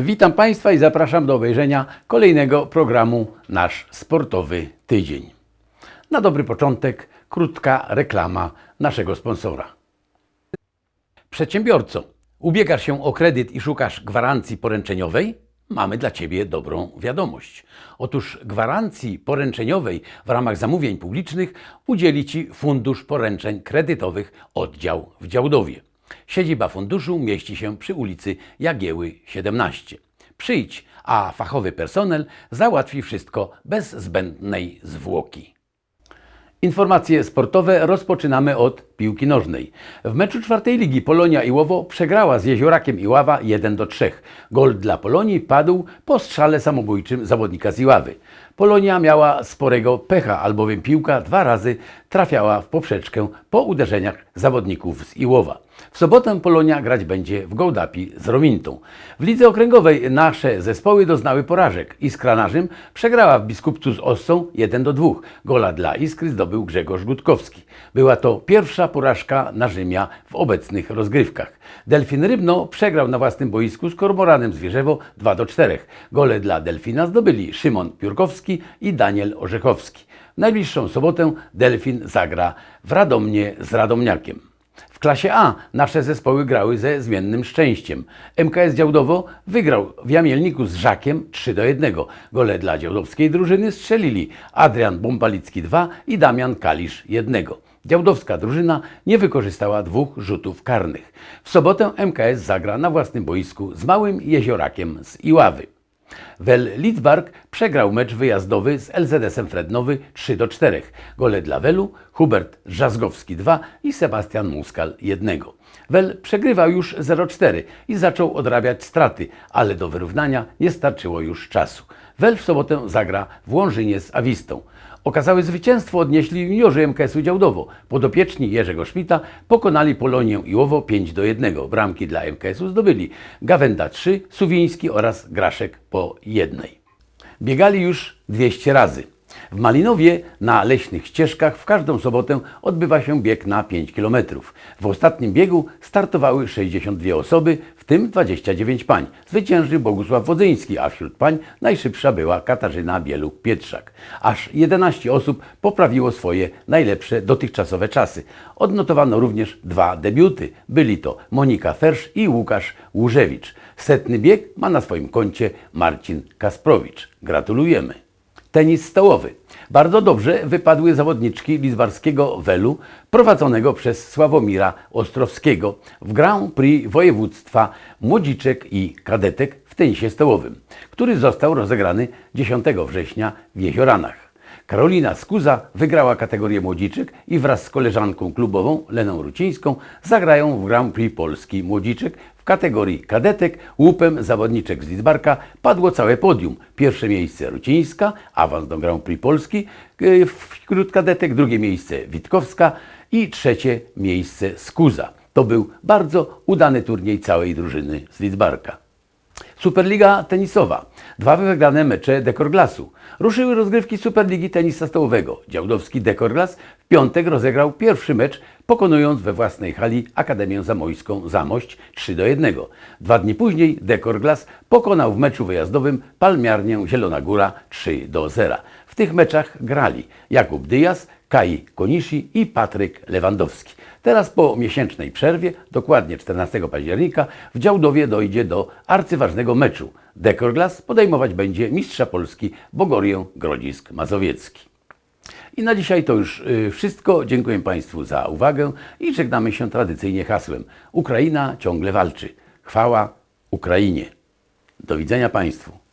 Witam Państwa i zapraszam do obejrzenia kolejnego programu Nasz Sportowy Tydzień. Na dobry początek krótka reklama naszego sponsora. Przedsiębiorco, ubiegasz się o kredyt i szukasz gwarancji poręczeniowej? Mamy dla Ciebie dobrą wiadomość. Otóż gwarancji poręczeniowej w ramach zamówień publicznych udzieli Ci Fundusz Poręczeń Kredytowych oddział w Działdowie. Siedziba funduszu mieści się przy ulicy Jagieły 17. Przyjdź, a fachowy personel załatwi wszystko bez zbędnej zwłoki. Informacje sportowe rozpoczynamy od piłki nożnej. W meczu czwartej ligi Polonia Iłowo przegrała z Jeziorakiem Iława 1 do 3. Gol dla Polonii padł po strzale samobójczym zawodnika z Iławy. Polonia miała sporego pecha, albowiem piłka dwa razy trafiała w poprzeczkę po uderzeniach zawodników z Iłowa. W sobotę Polonia grać będzie w Gołdapi z Romintą. W lidze okręgowej nasze zespoły doznały porażek. Iskra Narzym przegrała w Biskupcu z Ossą 1 do 2. Gola dla Iskry zdobył Grzegorz Gutkowski. Była to pierwsza porażka Narzymia w obecnych rozgrywkach. Delfin Rybno przegrał na własnym boisku z Kormoranem Zwierzewo 2 do 4. Gole dla Delfina zdobyli Szymon Piórkowski i Daniel Orzechowski. W najbliższą sobotę Delfin zagra w Radomnie z Radomniakiem. W klasie A nasze zespoły grały ze zmiennym szczęściem. MKS Działdowo wygrał w Jamielniku z Żakiem 3 do 1. Gole dla działdowskiej drużyny strzelili Adrian Bąbalicki 2 i Damian Kalisz 1. Działdowska drużyna nie wykorzystała dwóch rzutów karnych. W sobotę MKS zagra na własnym boisku z Małym Jeziorakiem z Iławy. Wel Lidzbark przegrał mecz wyjazdowy z LZS-em Frednowy 3 do 4. Gole dla Welu, Hubert Drzazgowski 2 i Sebastian Muskal 1. Wel przegrywał już 0-4 i zaczął odrabiać straty, ale do wyrównania nie starczyło już czasu. Wel w sobotę zagra w Łążynie z Awistą. Okazałe zwycięstwo odnieśli juniorzy MKS-u Działdowo. Podopieczni Jerzego Szmita pokonali Polonię Iłowo 5 do 1. Bramki dla MKS-u zdobyli Gawenda 3, Suwiński oraz Graszek po jednej. Biegali już 200 razy. W Malinowie na leśnych ścieżkach w każdą sobotę odbywa się bieg na 5 km. W ostatnim biegu startowały 62 osoby, w tym 29 pań. Zwyciężył Bogusław Wodzyński, a wśród pań najszybsza była Katarzyna Bieluk-Pietrzak. Aż 11 osób poprawiło swoje najlepsze dotychczasowe czasy. Odnotowano również dwa debiuty. Byli to Monika Fersz i Łukasz Łużewicz. Setny bieg ma na swoim koncie Marcin Kasprowicz. Gratulujemy. Tenis stołowy. Bardzo dobrze wypadły zawodniczki lizbarskiego Welu prowadzonego przez Sławomira Ostrowskiego w Grand Prix województwa młodziczek i kadetek w tenisie stołowym, który został rozegrany 10 września w Jezioranach. Karolina Skuza wygrała kategorię młodziczek i wraz z koleżanką klubową Leną Rucińską zagrają w Grand Prix Polski Młodziczek kategorii kadetek łupem zawodniczek z Lidzbarka padło całe podium. Pierwsze miejsce Rucińska, awans do Grand Prix Polski yy, wśród kadetek, drugie miejsce Witkowska i trzecie miejsce Skuza. To był bardzo udany turniej całej drużyny z Lidzbarka. Superliga tenisowa. Dwa wygrane mecze Dekorglasu. Ruszyły rozgrywki Superligi tenisa stołowego. Działdowski Dekorglas w piątek rozegrał pierwszy mecz, pokonując we własnej hali Akademię Zamojską Zamość 3 do 1. Dwa dni później Dekorglas pokonał w meczu wyjazdowym Palmiarnię Zielona Góra 3 do 0. W tych meczach grali Jakub Dyjas, Kai Konishi i Patryk Lewandowski. Teraz po miesięcznej przerwie, dokładnie 14 października, w Działdowie dojdzie do arcyważnego meczu. Dekorglas podejmować będzie mistrza Polski Bogorię Grodzisk Mazowiecki. I na dzisiaj to już y, wszystko. Dziękuję Państwu za uwagę i żegnamy się tradycyjnie hasłem Ukraina ciągle walczy. Chwała Ukrainie. Do widzenia Państwu.